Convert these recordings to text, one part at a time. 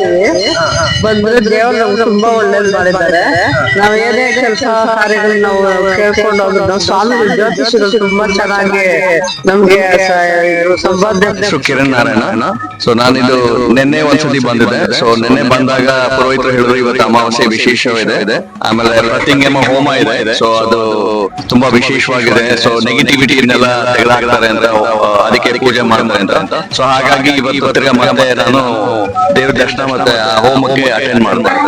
ಬರ್ತೀವಿ ಬಂದ್ರೆ ದೇವರು ನಮ್ಗೆ ತುಂಬಾ ಒಳ್ಳೇದು ಮಾಡಿದ್ದಾರೆ. ನಾವ್ ಏನೇ ಕೆಲಸ ಕಾರ್ಯಗಳನ್ನ ನಾವು ಕೇಳ್ಕೊಂಡು ಹೋಗಿದ್ದು ಸ್ವಾಮಿ ಜ್ಯೋತಿಷರು ತುಂಬಾ ಚೆನ್ನಾಗಿ ನಮ್ಗೆ ಇದು ಸಂಪಾದನೆ ಕಿರಣ್ ನಾರಾಯಣ. ಸೊ ನಾನಿದು ನಿನ್ನೆ ಒಂದ್ಸತಿ ಬಂದಿದೆ. ಸೊ ನಿನ್ನೆ ಬಂದಾಗ ಪುರೋಹಿತರು ಹೇಳಿದ್ರು ಇವತ್ತು ಅಮಾವಾಸ್ಯೆ ವಿಶೇಷವಿದೆ. ಆಮೇಲೆ ಪ್ರತಿಂಗಮ ಹೋಮ ಇದೆ. ಸೊ ಅದು ತುಂಬಾ ವಿಶೇಷವಾಗಿದೆ. ಸೊ ನೆಗೆಟಿವಿಟಿನೆಲ್ಲ ತೆಗೆದಾಕ್ತಾರೆ ಅಂತ ಅಂದ್ರೆ ಅದಕ್ಕೆ ಪೂಜೆ ಮಾಡ್ತಾರೆ ಅಂತ. ಸೊ ಹಾಗಾಗಿ ಇವತ್ತು ಮತ್ತೆ ನಾನು ದೇವ್ರ ದರ್ಶನ ಮತ್ತೆ ಹೋಮಕ್ಕೆ ಅಟೆಂಡ್ ಮಾಡ್ತಾರೆ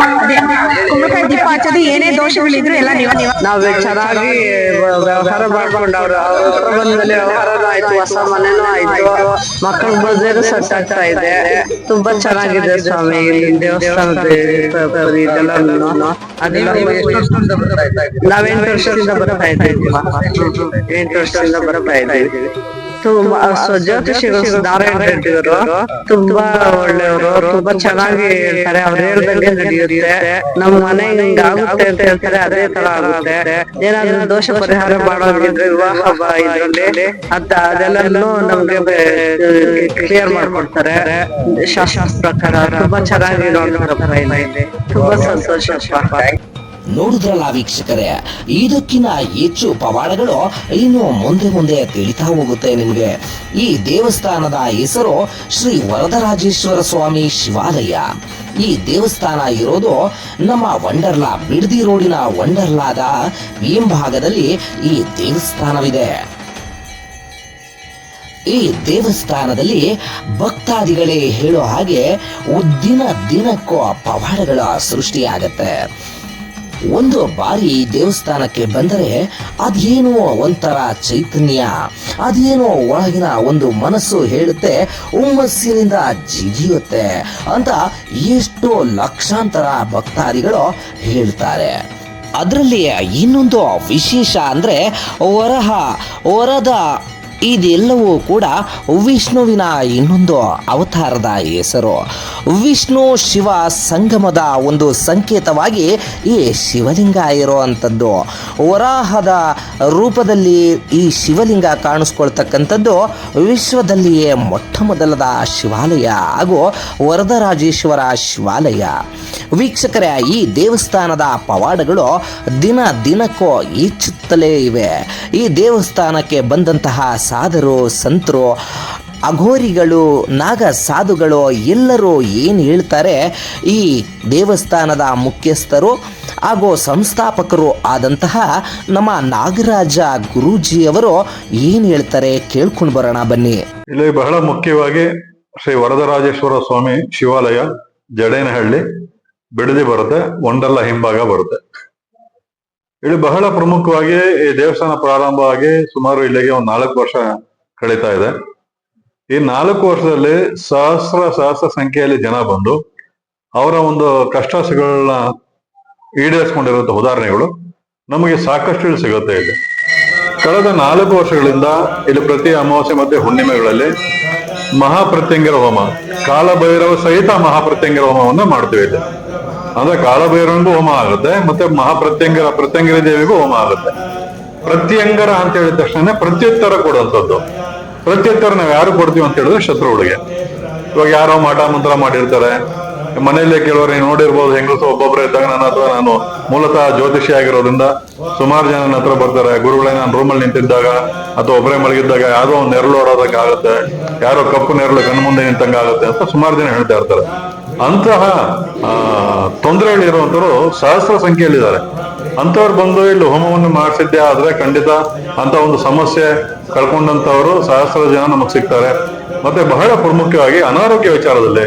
ಕುಂಬಳಕಾಯಿ ದೀಪ ಹಚ್ಚೋದು ಏನೇ ದೋಷಗಳಿದ್ರು ಎಲ್ಲ ನೀವು ನೀವು ನಾವು ಚೆನ್ನಾಗಿ ವ್ಯವಹಾರ ಮಾಡ್ಕೊಂಡು ಅವ್ರು ಬಂದ್ಮೇಲೆ ವ್ಯವಹಾರ ಆಯ್ತು ಹೊಸ ಮನೆನೂ ಆಯ್ತು. ಮಕ್ಕಳ ಮದ್ವೆನೂ ಸೆಟ್ ಆಗ್ತಾ ಇದೆ. ತುಂಬಾ ಚೆನ್ನಾಗಿದೆ ಸ್ವಾಮಿ ದೇವಸ್ಥಾನದ ಪ- ಪ- ಇದೆಲ್ಲನೂ. ಅದೆಲ್ಲ ನಾವ್ ಎಂಟು ವರ್ಷದಿಂದ ಬರ್ತಾ ಇದ್ದೀವಿ. ಎಂಟು ವರ್ಷದಿಂದ ಬರ್ತಾ ಇದ್ದೀವಿ. ತುಂಬಾ ರೆಡ್ಡಿ ಅವರು ತುಂಬಾ ಒಳ್ಳೆಯವರು ತುಂಬಾ ಚೆನ್ನಾಗಿ ಹೇಳ್ತಾರೆ. ಅವ್ರು ಹೇಳ್ದಂಗೆ ನಡೆಯುತ್ತೆ. ನಮ್ಮ ಮನೆ ಹಿಂಗಾಗುತ್ತೆ ಅಂತ ಹೇಳ್ತಾರೆ. ಅದೇ ತರ ಆಗುತ್ತೆ. ಏನಾದ್ರೂ ದೋಷ ಪರಿಹಾರ ಮಾಡೋದಿದ್ರೆ ವಿವಾಹ ಇದ್ರಲ್ಲಿ ಅಂತ ಅದೆಲ್ಲನೂ ನಮ್ಗೆ ಕ್ಲಿಯರ್ ಮಾಡ್ಕೊಡ್ತಾರೆ. ಶಾಸ್ತ್ರ ಪ್ರಕಾರ ತುಂಬಾ ಚೆನ್ನಾಗಿ ನೋಡ್ತಾರೆ ಇಲ್ಲಿ. ತುಂಬಾ ಸಂತೋಷ. ನೋಡಿದ್ರಲ್ಲ ವೀಕ್ಷಕರೇ. ಇದಕ್ಕಿಂತ ಹೆಚ್ಚು ಪವಾಡಗಳು ಇನ್ನು ಮುಂದೆ ಮುಂದೆ ತಿಳಿತಾ ಹೋಗುತ್ತೆ ನಿಮಗೆ. ಈ ದೇವಸ್ಥಾನದ ಹೆಸರು ಶ್ರೀ ವರದರಾಜೇಶ್ವರ ಸ್ವಾಮಿ ಶಿವಾಲಯ. ಈ ದೇವಸ್ಥಾನ ಇರೋದು ನಮ್ಮ ವಂಡರ್ಲಾ ಬಿಡದಿ ರೋಡಿನ ವಂಡರ್ಲಾದ ಹಿಂಭಾಗದಲ್ಲಿ ಈ ದೇವಸ್ಥಾನವಿದೆ. ಈ ದೇವಸ್ಥಾನದಲ್ಲಿ ಭಕ್ತಾದಿಗಳೇ ಹೇಳೋ ಹಾಗೆ ದಿನ ದಿನಕ್ಕೂ ಪವಾಡಗಳ ಸೃಷ್ಟಿಯಾಗತ್ತೆ. ಒಂದು ಬಾರಿ ದೇವಸ್ಥಾನಕ್ಕೆ ಬಂದರೆ ಅದೇನೋ ಒಂಥರ ಚೈತನ್ಯ, ಅದೇನೋ ಒಳಗಿನ ಒಂದು ಮನಸ್ಸು ಹೇಳುತ್ತೆ, ಹುಮ್ಮಸ್ಸಿನಿಂದ ಜಿಗಿಯುತ್ತೆ ಅಂತ ಎಷ್ಟೋ ಲಕ್ಷಾಂತರ ಭಕ್ತಾದಿಗಳು ಹೇಳ್ತಾರೆ. ಅದರಲ್ಲಿ ಇನ್ನೊಂದು ವಿಶೇಷ ಅಂದರೆ ವರಹ, ವರದ ಇದೆಲ್ಲವೂ ಕೂಡ ವಿಷ್ಣುವಿನ ಇನ್ನೊಂದು ಅವತಾರದ ಹೆಸರು. ವಿಷ್ಣು ಶಿವ ಸಂಗಮದ ಒಂದು ಸಂಕೇತವಾಗಿ ಈ ಶಿವಲಿಂಗ ಇರುವಂಥದ್ದು ವರಾಹದ ರೂಪದಲ್ಲಿ ಈ ಶಿವಲಿಂಗ ಕಾಣಿಸ್ಕೊಳ್ತಕ್ಕಂಥದ್ದು ವಿಶ್ವದಲ್ಲಿಯೇ ಮೊಟ್ಟ ಮೊದಲದ ಶಿವಾಲಯ ಹಾಗೂ ವರದರಾಜೇಶ್ವರ ಶಿವಾಲಯ. ವೀಕ್ಷಕರೇ, ಈ ದೇವಸ್ಥಾನದ ಪವಾಡಗಳು ದಿನ ದಿನಕ್ಕೂ ಹೆಚ್ಚುತ್ತಲೇ ಇವೆ. ಈ ದೇವಸ್ಥಾನಕ್ಕೆ ಬಂದಂತಹ ಸಾಧರು, ಸಂತರು, ಅಘೋರಿಗಳು, ನಾಗ ಸಾಧುಗಳು, ಎಲ್ಲರೂ ಏನು ಹೇಳ್ತಾರೆ? ಈ ದೇವಸ್ಥಾನದ ಮುಖ್ಯಸ್ಥರು ಹಾಗೂ ಸಂಸ್ಥಾಪಕರು ಆದಂತಹ ನಮ್ಮ ನಾಗರಾಜ ಗುರೂಜಿಯವರು ಏನು ಹೇಳ್ತಾರೆ ಕೇಳ್ಕೊಂಡು ಬರೋಣ ಬನ್ನಿ. ಇಲ್ಲಿ ಬಹಳ ಮುಖ್ಯವಾಗಿ ಶ್ರೀ ವರದರಾಜೇಶ್ವರ ಸ್ವಾಮಿ ಶಿವಾಲಯ, ಜಡೇನಹಳ್ಳಿ, ಬಿಡದಿ ಬರುತ್ತೆ ಒಂಡಲ್ಲ ಹಿಂಭಾಗ ಬರುತ್ತೆ. ಇಲ್ಲಿ ಬಹಳ ಪ್ರಮುಖವಾಗಿ ಈ ದೇವಸ್ಥಾನ ಪ್ರಾರಂಭವಾಗಿ ಸುಮಾರು ಇಲ್ಲಿಗೆ ಒಂದು ನಾಲ್ಕು ವರ್ಷ ಕಳೀತಾ ಇದೆ. ಈ ನಾಲ್ಕು ವರ್ಷದಲ್ಲಿ ಸಹಸ್ರ ಸಹಸ್ರ ಸಂಖ್ಯೆಯಲ್ಲಿ ಜನ ಬಂದು ಅವರ ಒಂದು ಕಷ್ಟ ಸುಖಗಳನ್ನ ಈಡೇರಿಸ್ಕೊಂಡಿರುವಂತಹ ಉದಾಹರಣೆಗಳು ನಮಗೆ ಸಾಕಷ್ಟು ಸಿಗುತ್ತೆ ಇಲ್ಲಿ. ಕಳೆದ ನಾಲ್ಕು ವರ್ಷಗಳಿಂದ ಇಲ್ಲಿ ಪ್ರತಿ ಅಮಾವಾಸ್ಯೆ ಮತ್ತೆ ಹುಣ್ಣಿಮೆಗಳಲ್ಲಿ ಮಹಾಪ್ರತ್ಯಂಗಿರ ಹೋಮ, ಕಾಲಭೈರವ ಸಹಿತ ಮಹಾಪ್ರತ್ಯಂಗರ ಹೋಮವನ್ನು ಮಾಡ್ತೀವಿ ಇಲ್ಲಿ. ಅಂದ್ರೆ ಕಾಲಭೈರವನಿಗೂ ಹೋಮ ಆಗುತ್ತೆ, ಮತ್ತೆ ಮಹಾಪ್ರತ್ಯಂಗರ ಪ್ರತ್ಯಂಗರ ದೇವಿಗೂ ಹೋಮ ಆಗುತ್ತೆ. ಪ್ರತ್ಯಂಗರ ಅಂತ ಹೇಳಿದ ತಕ್ಷಣ ಪ್ರತ್ಯುತ್ತರ ಕೊಡುವಂಥದ್ದು. ಪ್ರತ್ಯುತ್ತರ ನಾವು ಯಾರು ಕೊಡ್ತೀವಿ ಅಂತ ಹೇಳಿದ್ರೆ ಶತ್ರುಗಳಿಗೆ ಇವಾಗ ಯಾರೋ ಮಾಟ ಮಂತ್ರ ಮಾಡಿರ್ತಾರೆ. ಮನೆಯಲ್ಲೇ ಕೆಲವರು ನೋಡಿರ್ಬೋದು, ಹೆಂಗಸು ಒಬ್ಬೊಬ್ಬರೇ ಇದ್ದಾಗ ನನ್ನ ಹತ್ರ ನಾನು ಮೂಲತಃ ಜ್ಯೋತಿಷಿ ಆಗಿರೋದ್ರಿಂದ ಸುಮಾರು ಜನ ನನ್ನ ಹತ್ರ ಬರ್ತಾರೆ. ಗುರುಗಳೇ, ನಾನು ರೂಮಲ್ಲಿ ನಿಂತಿದ್ದಾಗ ಅಥವಾ ಒಬ್ಬರೇ ಮಲಗಿದ್ದಾಗ ಯಾರೋ ಒಂದು ನೆರಳು ಓಡೋದಂಗೆ ಆಗುತ್ತೆ ಯಾರೋ ಕಪ್ಪು ನೆರಳು ಕಣ್ಣು ಮುಂದೆ ನಿಂತಂಗೆ ಆಗುತ್ತೆ ಅಂತ ಸುಮಾರು ಜನ ಹೇಳ್ತಾ ಇರ್ತಾರೆ. ಅಂತಹ ತೊಂದರೆಗಳು ತೊಂದರೆಗಳಿರುವಂತರು ಸಹಸ್ರ ಸಂಖ್ಯೆಯಲ್ಲಿದ್ದಾರೆ. ಅಂತವ್ರು ಬಂದು ಇಲ್ಲಿ ಹೋಮವನ್ನು ಮಾಡಿಸಿದ್ದೆ ಆದ್ರೆ ಖಂಡಿತ ಅಂತ ಒಂದು ಸಮಸ್ಯೆ ಕಳ್ಕೊಂಡಂತವರು ಸಹಸ್ರ ಜನ ನಮಗ್ ಸಿಗ್ತಾರೆ. ಮತ್ತೆ ಬಹಳ ಪ್ರಮುಖವಾಗಿ ಅನಾರೋಗ್ಯ ವಿಚಾರದಲ್ಲಿ.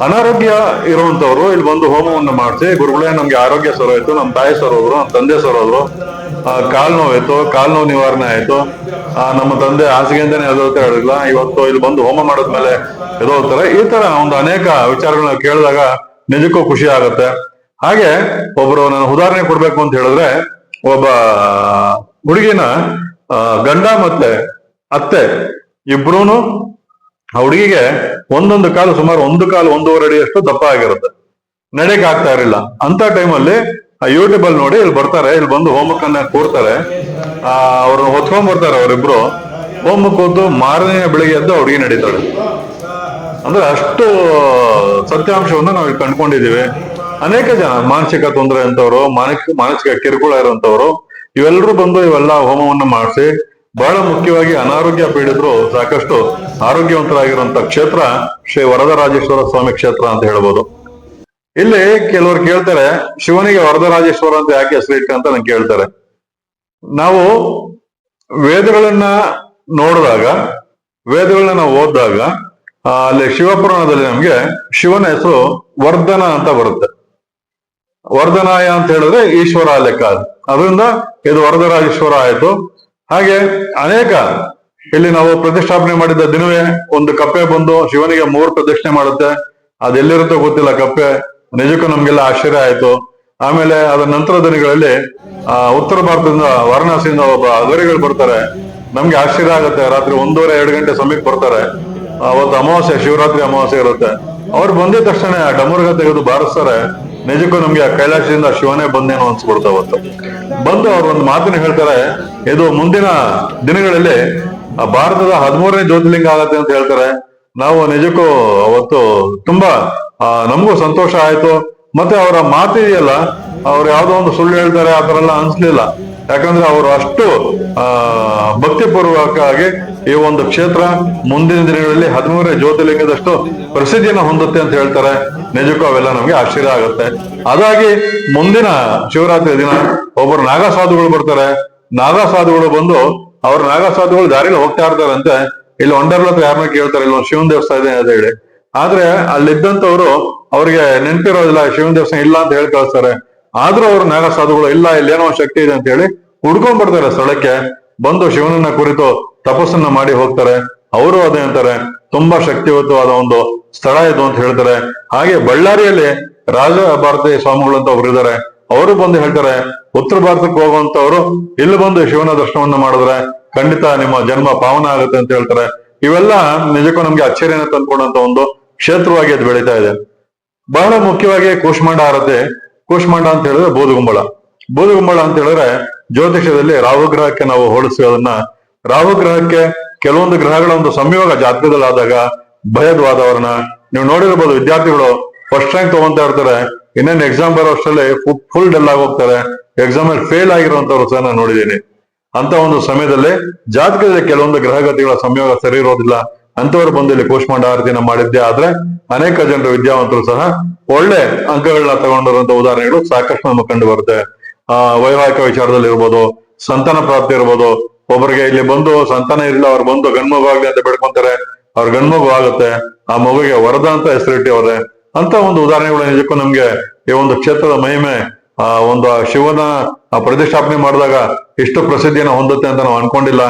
ಅನಾರೋಗ್ಯ ಇರುವಂತವ್ರು ಇಲ್ಲಿ ಬಂದು ಹೋಮವನ್ನು ಮಾಡಿಸಿ ಗುರುಗಳೇ ನಮ್ಗೆ ಆರೋಗ್ಯ ಸರೋಯ್ತು ನಮ್ಮ ತಾಯಿ ಸರೋದ್ರು ನಮ್ಮ ತಂದೆ ಆ, ಕಾಲ್ ನೋವಾಯ್ತು ಕಾಲ್ ನೋವು ನಿವಾರಣೆ ಆಯ್ತು. ನಮ್ಮ ತಂದೆ ಹಾಸಿಗೆಯಿಂದನೇ ಎದೋಗ್ತಾ ಹೇಳಿಲ್ಲ ಇವತ್ತು ಇಲ್ಲಿ ಬಂದು ಹೋಮ ಮಾಡಿದ್ಮೇಲೆ ಎದೋಗ್ತಾರೆ ಈ ತರ ಒಂದು ಅನೇಕ ವಿಚಾರಗಳನ್ನ ಕೇಳಿದಾಗ ನಿಜಕ್ಕೂ ಖುಷಿ ಆಗುತ್ತೆ. ಹಾಗೆ ಒಬ್ರು ನಾನು ಉದಾಹರಣೆ ಕೊಡ್ಬೇಕು ಅಂತ ಹೇಳಿದ್ರೆ, ಒಬ್ಬ ಹುಡುಗಿನ ಗಂಡ ಮತ್ತೆ ಅತ್ತೆ ಇಬ್ರು ಆ ಹುಡುಗಿಗೆ ಒಂದೊಂದು ಕಾಲು ಸುಮಾರು ಒಂದು ಕಾಲು ಒಂದೂವರೆ ಅಡಿಯಷ್ಟು ದಪ್ಪ ಆಗಿರುತ್ತೆ. ನಡೆಯಕ್ ಆಗ್ತಾ ಇರಲಿಲ್ಲ. ಅಂತ ಟೈಮಲ್ಲಿ ಯೂಟ್ಯೂಬ್ ಅಲ್ಲಿ ನೋಡಿ ಇಲ್ಲಿ ಬರ್ತಾರೆ, ಇಲ್ಲಿ ಬಂದು ಹೋಮಕ್ಕನ್ನ ಕೂರ್ತಾರೆ ಆ ಅವ್ರು ಹೊತ್ಕೊಂಡ್ ಬರ್ತಾರೆ ಅವರಿಬ್ರು. ಹೋಮ್ವರ್ಕ್ ಕೂತು ಮಾರನೇ ಬೆಳಿಗ್ಗೆ ಎದ್ದು ಹುಡುಗಿ ನಡೀತಾಳೆ. ಅಂದ್ರೆ ಅಷ್ಟು ಸತ್ಯಾಂಶವನ್ನ ನಾವು ಕಂಡ್ಕೊಂಡಿದೀವಿ ಅನೇಕ ಜನ, ಮಾನಸಿಕ ತೊಂದರೆ ಅಂತವ್ರು ಮಾನಸಿಕ ಮಾನಸಿಕ ಕಿರುಕುಳ ಇರುವಂತವ್ರು ಇವೆಲ್ಲರೂ ಬಂದು ಇವೆಲ್ಲ ಹೋಮವನ್ನ ಮಾಡಿಸಿ, ಬಹಳ ಮುಖ್ಯವಾಗಿ ಅನಾರೋಗ್ಯ ಪೀಡಿದ್ರು ಸಾಕಷ್ಟು ಆರೋಗ್ಯವಂತರಾಗಿರುವಂತ ಕ್ಷೇತ್ರ ಶ್ರೀ ವರದರಾಜೇಶ್ವರ ಸ್ವಾಮಿ ಕ್ಷೇತ್ರ ಅಂತ ಹೇಳ್ಬೋದು. ಇಲ್ಲಿ ಕೆಲವರು ಕೇಳ್ತಾರೆ, ಶಿವನಿಗೆ ವರದರಾಜೇಶ್ವರ ಅಂತ ಯಾಕೆ ಹೆಸರಿಟ್ಟ ಅಂತ ನಂಗೆ ಕೇಳ್ತಾರೆ. ನಾವು ವೇದಗಳನ್ನ ನೋಡಿದಾಗ, ವೇದಗಳನ್ನ ನಾವು ಓದಿದಾಗ ಅಲ್ಲಿ ಶಿವಪುರಾಣದಲ್ಲಿ ನಮ್ಗೆ ಶಿವನ ಹೆಸರು ವರ್ಧನ ಅಂತ ಬರುತ್ತೆ. ವರ್ಧನಾಯ ಅಂತ ಹೇಳಿದ್ರೆ ಈಶ್ವರ ಲೆಕ್ಕ ಅದರಿಂದ ಇದು ವರದರಾಜೇಶ್ವರ ಆಯ್ತು. ಹಾಗೆ ಅನೇಕ ಇಲ್ಲಿ ನಾವು ಪ್ರತಿಷ್ಠಾಪನೆ ಮಾಡಿದ ದಿನವೇ ಒಂದು ಕಪ್ಪೆ ಬಂದು ಶಿವನಿಗೆ ಮೂರು ಪ್ರದಕ್ಷಿಣೆ ಮಾಡುತ್ತೆ. ಅದೆಲ್ಲಿರುತ್ತೋ ಗೊತ್ತಿಲ್ಲ ಕಪ್ಪೆ. ನಿಜಕ್ಕೂ ನಮ್ಗೆಲ್ಲ ಆಶ್ಚರ್ಯ ಆಯ್ತು. ಆಮೇಲೆ ಅದರ ನಂತರ ದಿನಗಳಲ್ಲಿ, ಆ, ಉತ್ತರ ಭಾರತದಿಂದ ವಾರಣಾಸಿಯಿಂದ ಒಬ್ಬ ಅಗರಿಗಳು ಬರ್ತಾರೆ. ನಮ್ಗೆ ಆಶ್ಚರ್ಯ ಆಗುತ್ತೆ. ರಾತ್ರಿ ಒಂದೂವರೆ, ಎರಡು ಗಂಟೆ ಸಮಯಕ್ಕೆ ಬರ್ತಾರೆ. ಅವತ್ತು ಅಮಾವಾಸ್ಯ ಶಿವರಾತ್ರಿ ಅಮಾವಾಸ್ಯ ಇರುತ್ತೆ. ಅವ್ರು ಬಂದಿದ ತಕ್ಷಣ ಡಮರುಗ ತೆಗೆದು ಬಾರಿಸ್ತಾರೆ. ನಿಜಕ್ಕೂ ನಮ್ಗೆ ಆ ಕೈಲಾಸದಿಂದ ಶಿವನೇ ಬಂದೇನೋ ಅನ್ಸ್ಬಿಡ್ತಾ ಅವತ್ತು. ಬಂದು ಅವ್ರು ಒಂದು ಮಾತಿನ ಹೇಳ್ತಾರೆ ಇದು ಮುಂದಿನ ದಿನಗಳಲ್ಲಿ ಆ ಭಾರತದ ಹದಿಮೂರನೇ ಜ್ಯೋತಿರ್ಲಿಂಗ ಆಗತ್ತೆ ಅಂತ ಹೇಳ್ತಾರೆ. ನಾವು ನಿಜಕ್ಕೂ ಅವತ್ತು ತುಂಬಾ ಆ, ನಮಗೂ ಸಂತೋಷ ಆಯ್ತು. ಮತ್ತೆ ಅವರ ಮಾತಿದೆಯಲ್ಲ ಅವ್ರು ಯಾವ್ದೋ ಒಂದು ಸುಳ್ಳು ಹೇಳ್ತಾರೆ ಆ ತರ ಎಲ್ಲ ಅನ್ಸ್ಲಿಲ್ಲ. ಯಾಕಂದ್ರೆ ಅವರು ಅಷ್ಟು ಆ ಭಕ್ತಿಪೂರ್ವಕವಾಗಿ ಈ ಒಂದು ಕ್ಷೇತ್ರ ಮುಂದಿನ ದಿನಗಳಲ್ಲಿ ಹದಿಮೂರನೇ ಜ್ಯೋತಿರ್ಲಿಂಗದಷ್ಟು ಪ್ರಸಿದ್ಧಿಯನ್ನು ಹೊಂದುತ್ತೆ ಅಂತ ಹೇಳ್ತಾರೆ. ನಿಜಕ್ಕೂ ಅವೆಲ್ಲ ನಮ್ಗೆ ಆಶ್ಚರ್ಯ ಆಗುತ್ತೆ. ಅದಾಗಿ ಮುಂದಿನ ಶಿವರಾತ್ರಿ ದಿನ ಒಬ್ಬರು ನಾಗಸಾಧುಗಳು ಬರ್ತಾರೆ. ನಾಗಸಾಧುಗಳು ಬಂದು ಅವ್ರ ನಾಗಸಾಧುಗಳು ದಾರಿಲಿ ಹೋಗ್ತಾ ಇರ್ತಾರಂತೆ. ಇಲ್ಲಿ ಒಂಡರ್ಲ ಹತ್ರ ಯಾರನ್ನ ಕೇಳ್ತಾರೆ ಇಲ್ಲಿ ಒಂದು ಶಿವನ್ ದೇವಸ್ಥಾನ ಇದೆ ಅಂತ ಹೇಳಿ. ಆದ್ರೆ ಅಲ್ಲಿದ್ದಂತವ್ರು ಅವ್ರಿಗೆ ನೆನ್ಪಿರೋದಿಲ್ಲ, ಶಿವನ್ ದೇವಸ್ಥಾನ ಇಲ್ಲ ಅಂತ ಹೇಳಿ ಕಳಿಸ್ತಾರೆ. ಆದ್ರೂ ಅವ್ರ ನಾಗಸಾಧುಗಳು ಇಲ್ಲ ಇಲ್ಲಿ ಏನೋ ಶಕ್ತಿ ಇದೆ ಅಂತ ಹೇಳಿ ಹುಡ್ಕೊಂಡ್ ಬರ್ತಾರೆ ಸ್ಥಳಕ್ಕೆ. ಬಂದು ಶಿವನನ್ನ ಕುರಿತು ತಪಸ್ಸನ್ನ ಮಾಡಿ ಹೋಗ್ತಾರೆ. ಅವರು ಅದೇ ಅಂತಾರೆ. ತುಂಬಾ ಶಕ್ತಿಯುತವಾದ ಒಂದು ಸ್ಥಳ ಇದು ಅಂತ ಹೇಳ್ತಾರೆ. ಹಾಗೆ ಬಳ್ಳಾರಿಯಲ್ಲಿ ರಾಜ ಭಾರತಿ ಸ್ವಾಮಿಗಳು ಅಂತ ಒಬ್ರು ಇದ್ದಾರೆ. ಅವರು ಬಂದು ಹೇಳ್ತಾರೆ, ಉತ್ತರ ಭಾರತಕ್ಕೆ ಹೋಗುವಂತವ್ರು ಇಲ್ಲಿ ಬಂದು ಶಿವನ ದರ್ಶನವನ್ನ ಮಾಡಿದ್ರೆ ಖಂಡಿತ ನಿಮ್ಮ ಜನ್ಮ ಪಾವನ ಆಗುತ್ತೆ ಅಂತ ಹೇಳ್ತಾರೆ. ಇವೆಲ್ಲ ನಿಜಕ್ಕೂ ನಮ್ಗೆ ಆಶ್ಚರ್ಯನ ತಂದ್ಕೊಂಡಂತ ಒಂದು ಕ್ಷೇತ್ರವಾಗಿ ಅದು ಬೆಳೀತಾ ಇದೆ. ಬಹಳ ಮುಖ್ಯವಾಗಿ ಕೂಷ್ಮಾಂಡ ಆರತಿ, ಕೂಷ್ಮಾಂಡ ಅಂತ ಹೇಳಿದ್ರೆ ಬೂದುಗುಂಬಳ. ಬೂದುಗುಂಬಳ ಅಂತ ಹೇಳಿದ್ರೆ ಜ್ಯೋತಿಷ್ಯದಲ್ಲಿ ರಾಹುಗ್ರಹಕ್ಕೆ ನಾವು ಹೋಲಿಸೋದನ್ನ ರಾಹುಗ್ರಹಕ್ಕೆ ಕೆಲವೊಂದು ಗ್ರಹಗಳ ಒಂದು ಸಂಯೋಗ ಜಾತಕದಲ್ಲಿ ಆದಾಗ ಭಯದ ವಾತಾವರಣ. ನೀವು ನೋಡಿರ್ಬೋದು ವಿದ್ಯಾರ್ಥಿಗಳು ಫಸ್ಟ್ ರ್ಯಾಂಕ್ ತಗೊಂತಾ ಇರ್ತಾರೆ ಇನ್ನೊಂದು ಎಕ್ಸಾಮ್ ಬರೋ ಅಷ್ಟರಲ್ಲಿ ಫುಲ್ ಡೆಲ್ ಆಗಿ ಹೋಗ್ತಾರೆ. ಎಕ್ಸಾಮ್ ಅಲ್ಲಿ ಫೇಲ್ ಆಗಿರುವಂತವ್ರು ಸಹ ನಾನು ನೋಡಿದ್ದೀನಿ. ಅಂತ ಒಂದು ಸಮಯದಲ್ಲಿ ಜಾತಕದಲ್ಲಿ ಕೆಲವೊಂದು ಗ್ರಹಗತಿಗಳ ಸಂಯೋಗ ಸರಿ ಇರೋದಿಲ್ಲ. ಅಂತವರು ಬಂದು ಇಲ್ಲಿ ಕೂಷ್ಮಾಂಡ ಆರತಿನ ಮಾಡಿದ್ದೆ. ಆದ್ರೆ ಅನೇಕ ಜನರು ವಿದ್ಯಾವಂತರು ಸಹ ಒಳ್ಳೆ ಅಂಕಗಳನ್ನ ತಗೊಂಡಿರುವಂತ ಉದಾಹರಣೆಗಳು ಸಾಕಷ್ಟು ನಮಗೆ ಕಂಡು ಬರುತ್ತೆ. ಆ, ವೈವಾಹಿಕ ವಿಚಾರದಲ್ಲಿ ಇರ್ಬೋದು, ಸಂತಾನ ಪ್ರಾಪ್ತಿ ಇರ್ಬೋದು ಒಬ್ಬರಿಗೆ ಇಲ್ಲಿ ಬಂದು ಸಂತಾನ ಇರಲಿಲ್ಲ, ಅವ್ರು ಬಂದು ಗಂಡ್ಮಗು ಆಗ್ಲಿ ಅಂತ ಬೇಡ್ಕೊಂತಾರೆ, ಅವ್ರ ಗಂಡ್ಮಗು ಆಗುತ್ತೆ, ಆ ಮಗುಗೆ ವರದ ಅಂತ ಹೆಸರಿಟ್ಟಿವ್ರೆ ಅಂತ ಒಂದು ಉದಾಹರಣೆಗಳು ನಿಜಕ್ಕೂ ನಮ್ಗೆ ಈ ಒಂದು ಕ್ಷೇತ್ರದ ಮಹಿಮೆ, ಆ ಒಂದು ಶಿವನ ಪ್ರತಿಷ್ಠಾಪನೆ ಮಾಡಿದಾಗ ಇಷ್ಟು ಪ್ರಸಿದ್ಧಿಯನ್ನು ಹೊಂದುತ್ತೆ ಅಂತ ನಾವು ಅನ್ಕೊಂಡಿಲ್ಲ.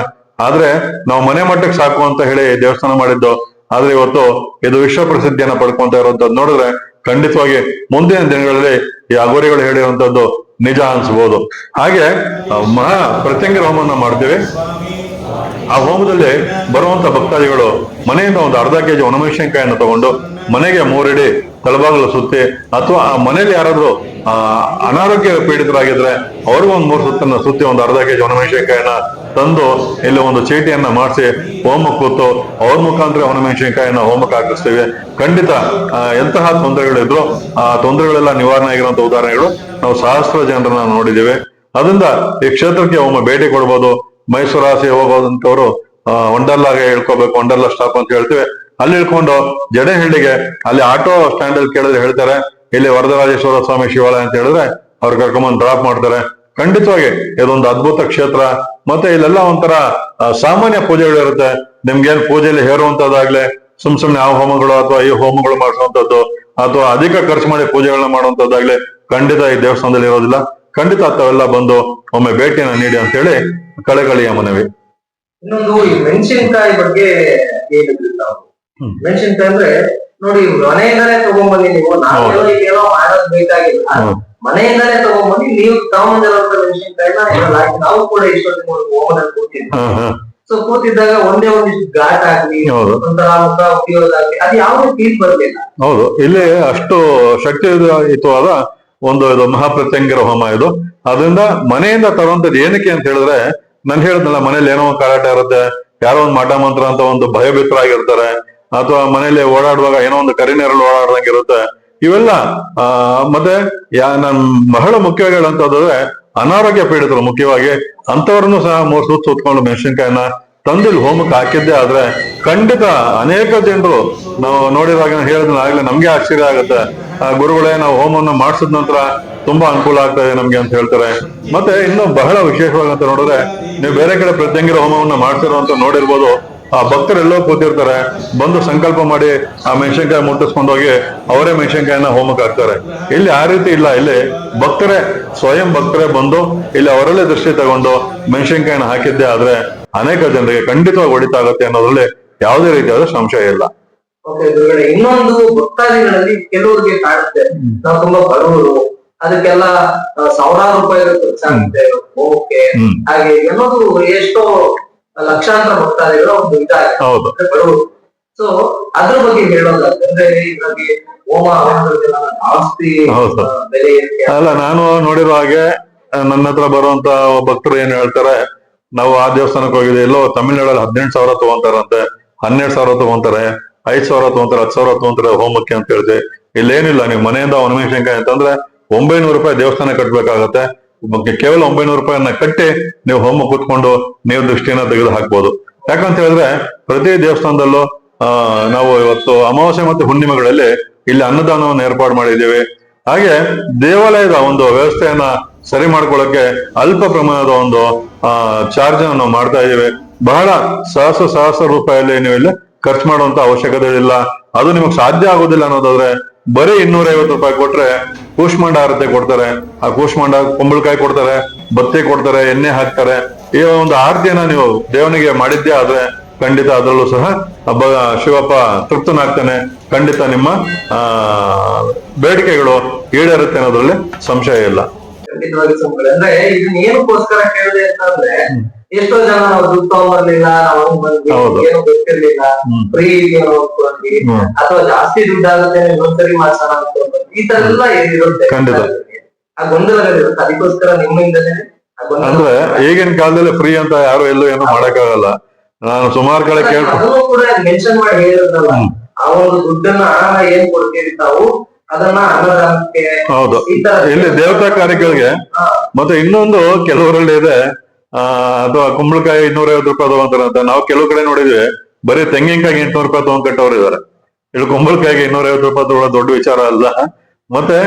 ಆದ್ರೆ ನಾವು ಮನೆ ಮಟ್ಟಕ್ಕೆ ಸಾಕು ಅಂತ ಹೇಳಿ ದೇವಸ್ಥಾನ ಮಾಡಿದ್ದು, ಆದ್ರೆ ಇವತ್ತು ಇದು ವಿಶ್ವ ಪ್ರಸಿದ್ಧಿಯನ್ನ ಪಡ್ಕೊಂತ ಇರುವಂತದ್ದು ನೋಡಿದ್ರೆ ಖಂಡಿತವಾಗಿ ಮುಂದಿನ ದಿನಗಳಲ್ಲಿ ಈ ಅಗೋರಿಗಳು ಹೇಳಿರುವಂತದ್ದು ನಿಜ ಅನ್ಸ್ಬೋದು. ಹಾಗೆ ಮಹಾ ಪ್ರತ್ಯಂಗ ಹೋಮವನ್ನ ಮಾಡ್ತೇವೆ. ಆ ಹೋಮದಲ್ಲಿ ಬರುವಂತ ಭಕ್ತಾದಿಗಳು ಮನೆಯಿಂದ ಒಂದು ಅರ್ಧ ಕೆಜಿ ಒಣಮೆಣಸಿನಕಾಯನ್ನು ತಗೊಂಡು ಮನೆಗೆ ಮೂರಿಡಿ ತಳಬಾಗಲು ಸುತ್ತಿ ಅಥವಾ ಆ ಮನೇಲಿ ಯಾರಾದ್ರೂ, ಆ, ಅನಾರೋಗ್ಯ ಪೀಡಿತರಾಗಿದ್ರೆ ಅವ್ರಿಗೂ ಒಂದು ಮೂರು ಸುತ್ತನ್ನ ಸುತ್ತಿ ಒಂದು ಅರ್ಧ ಕೆಜಿ ಒಣಮೆಣಸಿನಕಾಯಿನ ತಂದು ಇಲ್ಲಿ ಒಂದು ಚೀಟಿಯನ್ನ ಮಾಡಿಸಿ ಹೋಮ ಕೂತು ಅವ್ರ ಮುಖಾಂತರ ಒಣಮೆಣಸಿನಕಾಯಿನ ಹೋಮಕ್ಕೆ ಹಾಕಿಸ್ತೀವಿ. ಖಂಡಿತ ಎಂತಹ ತೊಂದರೆಗಳಿದ್ರು, ಆ, ತೊಂದರೆಗಳೆಲ್ಲ ನಿವಾರಣೆ ಆಗಿರುವಂತ ಉದಾಹರಣೆಗಳು ನಾವು ಸಹಸ್ರ ಜನರನ್ನ ನೋಡಿದ್ದೇವೆ. ಅದರಿಂದ ಈ ಕ್ಷೇತ್ರಕ್ಕೆ ಒಮ್ಮೆ ಭೇಟಿ ಕೊಡ್ಬೋದು. ಮೈಸೂರು ಆಸೆ ಹೋಗೋದಂತವ್ರು ಒಂಡರ್ಲಾಗೆ ಹೇಳ್ಕೋಬೇಕು ಒಂಡರ್ಲಾ ಸ್ಟಾಪ್ ಅಂತ ಹೇಳ್ತೀವಿ. ಅಲ್ಲಿ ಇಳ್ಕೊಂಡು ಜಡೆಹಳ್ಳಿಗೆ ಅಲ್ಲಿ ಆಟೋ ಸ್ಟ್ಯಾಂಡ್ ಅಲ್ಲಿ ಕೇಳಿದ್ರೆ ಹೇಳ್ತಾರೆ, ಇಲ್ಲಿ ವರದರಾಜೇಶ್ವರ ಸ್ವಾಮಿ ಶಿವಾಲಯ ಅಂತ ಹೇಳಿದ್ರೆ ಅವ್ರು ಕರ್ಕೊಂಡ್ಬಂದು ಡ್ರಾಪ್ ಮಾಡ್ತಾರೆ. ಖಂಡಿತವಾಗಿ ಇದೊಂದು ಅದ್ಭುತ ಕ್ಷೇತ್ರ. ಮತ್ತೆ ಇಲ್ಲೆಲ್ಲ ಒಂಥರ ಸಾಮಾನ್ಯ ಪೂಜೆಗಳು ಇರುತ್ತೆ. ನಿಮ್ಗೇನ್ ಪೂಜೆಯಲ್ಲಿ ಹೇರುವಂತದ್ದಾಗ್ಲೆ, ಸುಮ್ ಸುಮ್ನೆ ಆ ಹೋಮಗಳು ಅಥವಾ ಈ ಹೋಮಗಳು ಮಾಡಿಸುವಂತದ್ದು, ಅಥವಾ ಅಧಿಕ ಖರ್ಚು ಮಾಡಿ ಪೂಜೆಗಳನ್ನ ಮಾಡುವಂತದ್ದಾಗ್ಲಿ, ಖಂಡಿತ ಈ ದೇವಸ್ಥಾನದಲ್ಲಿ ಇರೋದಿಲ್ಲ. ಖಂಡಿತ ತಾವೆಲ್ಲ ಬಂದು ಒಮ್ಮೆ ಭೇಟಿಯನ್ನ ನೀಡಿ ಅಂತ ಹೇಳಿ ಕಳೆಗಳಿಯ ಮನವಿ. ಇನ್ನೊಂದು ಮೆಣಸಿನಕಾಯಿ ಬಗ್ಗೆ. ಮೆಣಸಿನಕಾಯಿ ಅಂದ್ರೆ ನೋಡಿ ಮನೆಯಿಂದಾನೇ ತಗೊಂಡ್ಬಂದಿ ನೀವು. ನಾವು ಏನೋ ಮಾಡೋದ್ ಬೇಕಾಗಿಲ್ಲ. ಮನೆಯಿಂದಾನೇ ತಗೊಂಡ್ಬನ್ನಿ ನೀವು ಮೆನ್ಷನ್ ಇದ್ರಲ್ಲಿ ಹಾಕಿ ನಾವು ಕೂಡ ಇಷ್ಟೊಂದು ಹೋಮದಲ್ಲಿ ಕೂತಿದ್ವಿ. ಸೊ ಕೂತಿದ್ದಾಗ ಒಂದೇ ಒಂದಿಷ್ಟು ಘಾಟ್ ಆಗ್ಲಿ ಹೌದು. ಒಂಥರ ಮುಖ ಉಪಯೋಗಾಗ್ಲಿ ಅದು ಯಾವ್ದು ಫೀಲ್ ಬರ್ಲಿಲ್ಲ. ಹೌದು. ಇಲ್ಲಿ ಅಷ್ಟು ಶಕ್ತಿಯುತವಾದ ಒಂದು ಇದು ಮಹಾಪ್ರತ್ಯಂಗಿರ ಹೋಮ ಇದು. ಅದರಿಂದ ಮನೆಯಿಂದ ತರುವಂತದ್ದು ಏನಕ್ಕೆ ಅಂತ ಹೇಳಿದ್ರೆ ನಾನು ಹೇಳಿದ್ನಲ್ಲ ಮನೇಲಿ ಏನೋ ಒಂದು ಕಾರಾಟ ಇರುತ್ತೆ ಯಾರೋ ಒಂದು ಮಾಟ ಮಂತ್ರ ಅಂತ ಒಂದು ಭಯಭೀತರಾಗಿರ್ತಾರೆ ಅಥವಾ ಮನೇಲಿ ಓಡಾಡುವಾಗ ಏನೋ ಒಂದು ಕರಿನೆರಳು ಓಡಾಡ್ದಂಗೆ ಇರುತ್ತೆ. ಇವೆಲ್ಲ, ಆ, ಮತ್ತೆ ಯಾ ಬಹಳ ಮುಖ್ಯವಾಗಿ ಹೇಳಂತಂದ್ರೆ ಅನಾರೋಗ್ಯ ಪೀಡಿತರು ಮುಖ್ಯವಾಗಿ ಅಂತವರನ್ನು ಸಹ ಮೂರ್ ಸುತ್ತ ಸುತ್ಕೊಂಡು ಮೆಣಸಿನ್ಕಾಯಿನ ತಂದಿಲ್ ಹೋಮಕ್ಕೆ ಹಾಕಿದ್ದೆ. ಆದ್ರೆ ಖಂಡಿತ ಅನೇಕ ಜನರು ನಾವು ನೋಡಿದಾಗ ಹೇಳಿದ್ರೆ ಆಗ್ಲೇ ನಮ್ಗೆ ಆಶ್ಚರ್ಯ ಆಗುತ್ತೆ. ಆ, ಗುರುಗಳೇ, ನಾವು ಹೋಮವನ್ನು ಮಾಡಿಸಿದ ನಂತರ ತುಂಬಾ ಅನುಕೂಲ ಆಗ್ತಾ ಇದೆ ನಮ್ಗೆ ಅಂತ ಹೇಳ್ತಾರೆ. ಮತ್ತೆ ಇನ್ನು ಬಹಳ ವಿಶೇಷವಾಗಿ ಅಂತ ನೋಡಿದ್ರೆ, ನೀವು ಬೇರೆ ಕಡೆ ಪ್ರತ್ಯಂಗಿರ ಹೋಮವನ್ನ ಮಾಡ್ತಿರುವಂತ ನೋಡಿರ್ಬೋದು. ಆ ಭಕ್ತರೆಲ್ಲೋ ಕೂತಿರ್ತಾರೆ ಬಂದು ಸಂಕಲ್ಪ ಮಾಡಿ ಆ ಮೆಣಸಿನ್ಕಾಯಿ ಮುಟ್ಟಿಸ್ಕೊಂಡು ಹೋಗಿ ಅವರೇ ಮೆಣಸಿನ್ಕಾಯಿನ ಹೋಮಕ್ಕೆ ಹಾಕ್ತಾರೆ. ಇಲ್ಲಿ ಆ ರೀತಿ ಇಲ್ಲ ಇಲ್ಲಿ ಭಕ್ತರೇ ಸ್ವಯಂ ಭಕ್ತರೇ ಬಂದು ಇಲ್ಲಿ ಅವರಲ್ಲೇ ದೃಷ್ಟಿ ತಗೊಂಡು ಮೆಣಸಿನ್ಕಾಯಿನ ಹಾಕಿದ್ದೆ ಆದ್ರೆ ಅನೇಕ ಜನರಿಗೆ ಖಂಡಿತವಾಗಿ ಹೊಡಿತಾ ಆಗತ್ತೆ ಅನ್ನೋದ್ರಲ್ಲಿ ಯಾವುದೇ ರೀತಿಯಾದ ಸಂಶಯ ಇಲ್ಲ. ಇನ್ನೊಂದು ಭಕ್ತಾದಿಗಳಲ್ಲಿ ಕೆಲವರಿಗೆ ಕಾಣುತ್ತೆ. ನಾವು ತುಂಬಾ ಬಡವರು ಅದಕ್ಕೆಲ್ಲ ಸಾವಿರಾರು ರೂಪಾಯಿ ಖರ್ಚಾಗುತ್ತೆ ಓಕೆ. ಹಾಗೆ ಎಲ್ಲೋದು ಎಷ್ಟೋ ಲಕ್ಷಾಂತರ ಭಕ್ತಾದಿಗಳ ಒಂದು ಇದಾಗಿದೆ ಬಡವರು. ಸೊ ಅದ್ರ ಬಗ್ಗೆ ಹೇಳೋದಾದ್ರೆ ಅಂದ್ರೆ ಇದ್ರಲ್ಲಿ ಹೋಮ ಜಾಸ್ತಿ. ಬೆಲೆ ಅಲ್ಲ ನಾನು ನೋಡಿರೋ ಹಾಗೆ ನನ್ನ ಹತ್ರ ಬರುವಂತ ಭಕ್ತರು ಏನ್ ಹೇಳ್ತಾರೆ ನಾವು ಆ ದೇವಸ್ಥಾನಕ್ಕೆ ಹೋಗಿದ್ದೆ ಎಲ್ಲೋ ತಮಿಳ್ನಾಡಲ್ಲಿ ಹದಿನೆಂಟು ಸಾವಿರ ತಗೊಂತಾರಂತೆ. ಹನ್ನೆರಡು ಸಾವಿರ ತಗೊಂತಾರೆ. ಐದ್ ಸಾವಿರ ತಗೊಂತಾರೆ ಹತ್ತು ಸಾವಿರ ತಗೊಂತಾರೆ ಹೋಮಕ್ಕೆ ಅಂತ ಹೇಳಿದೆ. ಇಲ್ಲೇನಿಲ್ಲ ನೀವು ಮನೆಯಿಂದ ಒಣಮೆಣಸಿನ್ಕಾಯಿ ಅಂತಂದ್ರೆ ಒಂಬೈನೂರು ರೂಪಾಯಿ ದೇವಸ್ಥಾನ ಕಟ್ಬೇಕಾಗತ್ತೆ. ಬಗ್ಗೆ ಕೇವಲ ಒಂಬೈನೂರು ರೂಪಾಯಿಯನ್ನ ಕಟ್ಟಿ ನೀವು ಹೋಮ ಕೂತ್ಕೊಂಡು ನೀವು ದೃಷ್ಟಿಯನ್ನ ತೆಗೆದು ಹಾಕ್ಬೋದು ಯಾಕಂತ ಹೇಳಿದ್ರೆ ಪ್ರತಿ ದೇವಸ್ಥಾನದಲ್ಲೂ ನಾವು ಇವತ್ತು ಅಮಾವಾಸ್ಯೆ ಮತ್ತು ಹುಣ್ಣಿಮೆಗಳಲ್ಲಿ ಇಲ್ಲಿ ಅನ್ನದಾನವನ್ನು ಏರ್ಪಾಡು ಮಾಡಿದ್ದೀವಿ. ಹಾಗೆ ದೇವಾಲಯದ ಒಂದು ವ್ಯವಸ್ಥೆಯನ್ನ ಸರಿ ಮಾಡ್ಕೊಳ್ಳಕ್ಕೆ ಅಲ್ಪ ಪ್ರಮಾಣದ ಒಂದು, ಆ ಚಾರ್ಜ್ ನಾವು ಮಾಡ್ತಾ ಇದ್ದೇವೆ. ಬಹಳ ಸಹಸ್ರ ಸಹಸ್ರ ರೂಪಾಯಲ್ಲಿ ನೀವು ಇಲ್ಲಿ ಖರ್ಚು ಮಾಡುವಂತ ಅವಶ್ಯಕತೆ ಇಲ್ಲ. ಅದು ನಿಮಗೆ ಸಾಧ್ಯ ಆಗೋದಿಲ್ಲ ಅನ್ನೋದಾದ್ರೆ ಬರೀ ಇನ್ನೂರ ಐವತ್ತು ರೂಪಾಯಿ ಕೊಟ್ರೆ ಕೂಷ್ಮಾಂಡ ಆರತೆ ಕೊಡ್ತಾರೆ. ಆ ಕೂಷ್ಮಾಂಡ ಕುಂಬಳಕಾಯಿ ಕೊಡ್ತಾರೆ ಬತ್ತಿ ಕೊಡ್ತಾರೆ ಎಣ್ಣೆ ಹಾಕ್ತಾರೆ. ಈ ಒಂದು ಆರತಿಯನ್ನ ನೀವು ದೇವನಿಗೆ ಮಾಡಿದ್ದೆ ಆದ್ರೆ ಖಂಡಿತ ಅದರಲ್ಲೂ ಸಹ ಹಬ್ಬ ಶಿವಪ್ಪ ತೃಪ್ತನಾಗ್ತಾನೆ. ಖಂಡಿತ ನಿಮ್ಮ ಆ ಬೇಡಿಕೆಗಳು ಈಡೇರುತ್ತೆ ಅನ್ನೋದ್ರಲ್ಲಿ ಸಂಶಯ ಇಲ್ಲ. ಎಷ್ಟೋ ಜನ ನಾವು ದುಡ್ಡು ತಗೊಂಡ್ಬರ್ಲಿಲ್ಲ ನಾವು ಬಂದ್ವಿ. ಏನು ಗೊತ್ತಿರ್ಲಿಲ್ಲ. ಫ್ರೀ ಹ್ಮ್. ಅಥವಾ ಜಾಸ್ತಿ ದುಡ್ಡು ಆಗುತ್ತೆ ಇನ್ನೊಂದ್ಸರಿ ಮಾಡ್ಸೋಣ ಅಂತ ಈ ತರ ಎಲ್ಲ ಇರುತ್ತೆ ಖಂಡಿತ. ಆ ಗೊಂದಲಗಳಿರುತ್ತೆ. ಅದಕ್ಕೋಸ್ಕರ ನಿಮ್ಮಿಂದಲೇ ಅಂದ್ರೆ ಈಗಿನ ಕಾಲದಲ್ಲಿ ಫ್ರೀ ಅಂತ ಯಾರು ಎಲ್ಲೂ ಏನು ಮಾಡಕ್ಕಾಗಲ್ಲ. ನಾನು ಸುಮಾರು ಕಡೆ ಅದನ್ನು ಕೂಡ ಮೆನ್ಷನ್ ಮಾಡಿ ಹೇಳಿದ್ರಲ್ಲ ಆ ಒಂದು ದುಡ್ಡನ್ನ ಹಣ ಏನ್ ಕೊಡ್ತೀರಿ ತಾವು ಹೌದು. ಇಲ್ಲಿ ದೇವತಾ ಕಾರ್ಯಗಳಿಗೆ ಮತ್ತೆ ಇನ್ನೊಂದು ಕೆಲವರಲ್ಲಿ ಇದೆ ಆ, ಅಥವಾ ಕುಂಬಳಕಾಯಿ ಇನ್ನೂರ ಐವತ್ತು ರೂಪಾಯಿ ತಗೊಂತಾರಂತ ನಾವು ಕೆಲವು ಕಡೆ ನೋಡಿದ್ವಿ, ಬರೀ ತೆಂಗಿನಕಾಯಿ ಎಂಟ್ನೂರು ರೂಪಾಯಿ ತಗೊಂಡ್ ಕಟ್ಟೋರು ಇದಾರೆ. ಇಲ್ಲಿ ಕುಂಬಳಕಾಯಿಗೆ ಇನ್ನೂರ ಐವತ್ತು ರೂಪಾಯಿ ತಗೊಳ್ಳೋ ದೊಡ್ಡ ವಿಚಾರ ಅಲ್ಲ. ಮತ್ತೆ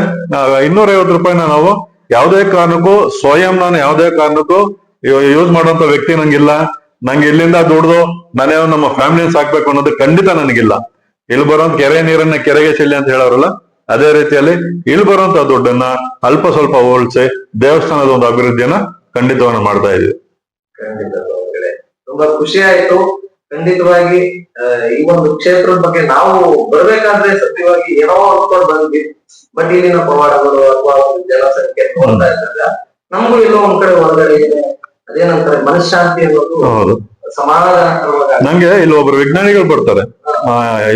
ಇನ್ನೂರ ಐವತ್ತು ರೂಪಾಯಿನ ನಾವು ಯಾವುದೇ ಕಾರಣಕ್ಕೂ ಸ್ವಯಂ ನಾನು ಯಾವುದೇ ಕಾರಣಕ್ಕೂ ಯೂಸ್ ಮಾಡುವಂತ ವ್ಯಕ್ತಿ ನಂಗಿಲ್ಲ. ನಂಗೆ ಇಲ್ಲಿಂದ ದುಡ್ದು ನಾನೇ ನಮ್ಮ ಫ್ಯಾಮಿಲಿ ಸಾಕ್ಬೇಕು ಅನ್ನೋದು ಖಂಡಿತ ನನಗಿಲ್ಲ. ಇಲ್ಲಿ ಬರೋಂತ ಕೆರೆ ನೀರನ್ನ ಕೆರೆಗೆ ಚೆಲ್ಲಿ ಅಂತ ಹೇಳೋರಲ್ಲ, ಅದೇ ರೀತಿಯಲ್ಲಿ ಇಲ್ಲಿ ಬರುವಂತ ದುಡ್ಡನ್ನ ಅಲ್ಪ ಸ್ವಲ್ಪ ಹೋಲ್ಸಿ ದೇವಸ್ಥಾನದ ಒಂದು ಅಭಿವೃದ್ಧಿಯನ್ನ ಖಂಡಿತವನ್ನು ಮಾಡ್ತಾ ಇದ್ವಿ. ಖಂಡಿತ. ತುಂಬಾ ಖುಷಿ ಆಯ್ತು. ಖಂಡಿತವಾಗಿ ಈ ಒಂದು ಕ್ಷೇತ್ರದ ಬಗ್ಗೆ ನಾವು ಬರ್ಬೇಕಾದ್ರೆ ಸತ್ಯವಾಗಿ ಏನೋ ಅನ್ಕೊಂಡ್ ಬಂದ್ವಿ. ಬಟ್ ಇಲ್ಲಿನ ಪವಾಡಗಳು ಅಥವಾ ಒಂದು ಜನಸಂಖ್ಯೆ ನೋಡ್ತಾ ಇದ್ದಾಗ ನಮಗೂ ಎಲ್ಲೋ ಒಂದ್ ಕಡೆ ಹೊರಗಡೆ ಇದೆ. ಅದೇನಂತಾರೆ ಮನಃಶಾಂತಿ ಅನ್ನೋದು ಸಮಾಧಾನ ನಂಗೆ ಇಲ್ಲಿ ಒಬ್ರು ವಿಜ್ಞಾನಿಗಳು ಬರ್ತಾರೆ.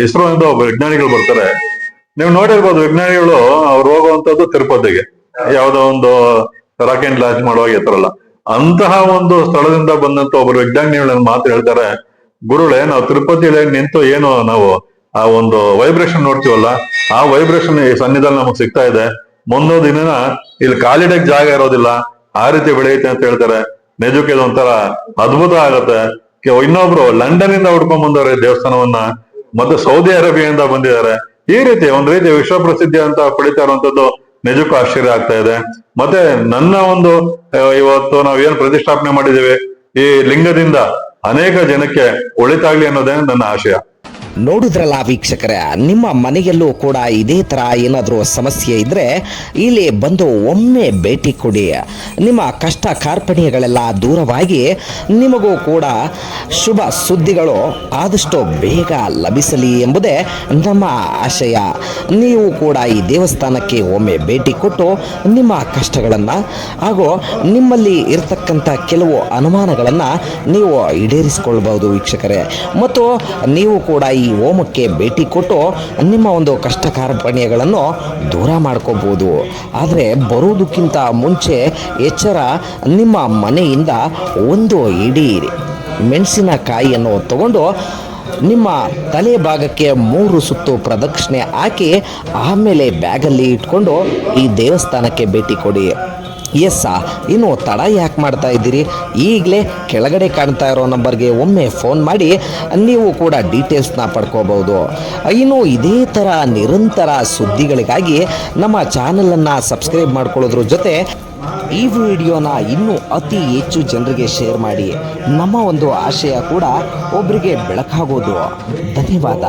ಇಸ್ರೋ ಅಂತ ಒಬ್ಬ ವಿಜ್ಞಾನಿಗಳು ಬರ್ತಾರೆ. ನೀವು ನೋಡಿರ್ಬೋದು ವಿಜ್ಞಾನಿಗಳು ಅವ್ರು ಹೋಗುವಂತದ್ದು ತಿರುಪತಿಗೆ. ಯಾವ್ದೋ ಒಂದು ರಾಕೆಟ್ ಲಾಂಚ್ ಮಾಡುವಾಗ ಎತ್ತರಲ್ಲ. ಅಂತಹ ಒಂದು ಸ್ಥಳದಿಂದ ಬಂದಂತ ಒಬ್ಬರು ವಿಜ್ಞಾನಿಗಳನ್ನ ಮಾತು ಹೇಳ್ತಾರೆ ಗುರುಳೆ ನಾವು ತಿರುಪತಿಯಲ್ಲಿ ನಿಂತು ಏನು ನಾವು ಆ ಒಂದು ವೈಬ್ರೇಷನ್ ನೋಡ್ತೀವಲ್ಲ, ಆ ವೈಬ್ರೇಷನ್ ಈ ಸನ್ನಿಧಾನ ನಮಗ್ ಸಿಗ್ತಾ ಇದೆ. ಮುಂದೋ ದಿನ ಇಲ್ಲಿ ಕಾಲಿಡಕ್ ಜಾಗ ಇರೋದಿಲ್ಲ, ಆ ರೀತಿ ಬೆಳೆಯುತ್ತೆ ಅಂತ ಹೇಳ್ತಾರೆ. ನಿಜಕ್ಕೆ ಇದೊಂಥರ ಅದ್ಭುತ ಆಗತ್ತೆ. ಇನ್ನೊಬ್ರು ಲಂಡನ್ ಇಂದ ಹುಡ್ಕೊಂಡ್ ಬಂದವ್ರೆ ದೇವಸ್ಥಾನವನ್ನ, ಮತ್ತೆ ಸೌದಿ ಅರೇಬಿಯಾದಿಂದ ಬಂದಿದ್ದಾರೆ. ಈ ರೀತಿ, ಒಂದ್ ರೀತಿ ವಿಶ್ವ ಪ್ರಸಿದ್ಧಿ ಅಂತ ಪಡಿತಾ ಇರುವಂತದ್ದು ನಿಜಕ್ಕೂ ಆಶ್ಚರ್ಯ ಆಗ್ತಾ ಇದೆ. ಮತ್ತೆ ನನ್ನ ಒಂದು ಇವತ್ತು ನಾವು ಏನ್ ಪ್ರತಿಷ್ಠಾಪನೆ ಮಾಡಿದ್ದೇವೆ, ಈ ಲಿಂಗದಿಂದ ಅನೇಕ ಜನಕ್ಕೆ ಒಳಿತಾಗ್ಲಿ ಅನ್ನೋದೇ ನನ್ನ ಆಶಯ. ನೋಡಿದ್ರಲ್ಲ ವೀಕ್ಷಕರೇ, ನಿಮ್ಮ ಮನೆಯಲ್ಲೂ ಕೂಡ ಇದೇ ಥರ ಏನಾದರೂ ಸಮಸ್ಯೆ ಇದ್ದರೆ ಇಲ್ಲಿ ಬಂದು ಒಮ್ಮೆ ಭೇಟಿ ಕೊಡಿ. ನಿಮ್ಮ ಕಷ್ಟ ಕಾರ್ಪಣ್ಯಗಳೆಲ್ಲ ದೂರವಾಗಿ ನಿಮಗೂ ಕೂಡ ಶುಭ ಸುದ್ದಿಗಳು ಆದಷ್ಟು ಬೇಗ ಲಭಿಸಲಿ ಎಂಬುದೇ ನಮ್ಮ ಆಶಯ. ನೀವು ಕೂಡ ಈ ದೇವಸ್ಥಾನಕ್ಕೆ ಒಮ್ಮೆ ಭೇಟಿ ಕೊಟ್ಟು ನಿಮ್ಮ ಕಷ್ಟಗಳನ್ನು ಹಾಗೂ ನಿಮ್ಮಲ್ಲಿ ಇರತಕ್ಕಂಥ ಕೆಲವು ಅನುಮಾನಗಳನ್ನು ನೀವು ಈಡೇರಿಸಿಕೊಳ್ಬಹುದು ವೀಕ್ಷಕರೇ. ಮತ್ತು ನೀವು ಕೂಡ ಈ ಹೋಮಕ್ಕೆ ಭೇಟಿ ಕೊಟ್ಟು ನಿಮ್ಮ ಒಂದು ಕಷ್ಟ ಕಾರ್ಪಣ್ಯಗಳನ್ನು ದೂರ ಮಾಡ್ಕೋಬೋದು. ಆದರೆ ಬರೋದಕ್ಕಿಂತ ಮುಂಚೆ ಎಚ್ಚರ ನಿಮ್ಮ ಮನೆಯಿಂದ ಒಂದು ಇಡೀ ಮೆಣಸಿನಕಾಯಿಯನ್ನು ತಗೊಂಡು ನಿಮ್ಮ ತಲೆ ಭಾಗಕ್ಕೆ ಮೂರು ಸುತ್ತು ಪ್ರದಕ್ಷಿಣೆ ಹಾಕಿ ಆಮೇಲೆ ಬ್ಯಾಗಲ್ಲಿ ಇಟ್ಕೊಂಡು ಈ ದೇವಸ್ಥಾನಕ್ಕೆ ಭೇಟಿ ಕೊಡಿ. ಎಸ್ ಇನ್ನು ತಡ ಯಾಕೆ ಮಾಡ್ತಾ ಇದ್ದೀರಿ? ಈಗಲೇ ಕೆಳಗಡೆ ಕಾಣ್ತಾ ಇರೋ ನಂಬರ್ಗೆ ಒಮ್ಮೆ ಫೋನ್ ಮಾಡಿ, ನೀವು ಕೂಡ ಡೀಟೇಲ್ಸ್ನ ಪಡ್ಕೋಬಹುದು. ಇನ್ನು ಇದೇ ಥರ ನಿರಂತರ ಸುದ್ದಿಗಳಿಗಾಗಿ ನಮ್ಮ ಚಾನಲನ್ನು ಸಬ್ಸ್ಕ್ರೈಬ್ ಮಾಡ್ಕೊಳ್ಳೋದ್ರ ಜೊತೆ ಈ ವಿಡಿಯೋನ ಇನ್ನೂ ಅತಿ ಹೆಚ್ಚು ಜನರಿಗೆ ಶೇರ್ ಮಾಡಿ. ನಮ್ಮ ಒಂದು ಆಶಯ ಕೂಡ ಒಬ್ಬರಿಗೆ ಬೆಳಕಾಗೋದು. ಧನ್ಯವಾದ.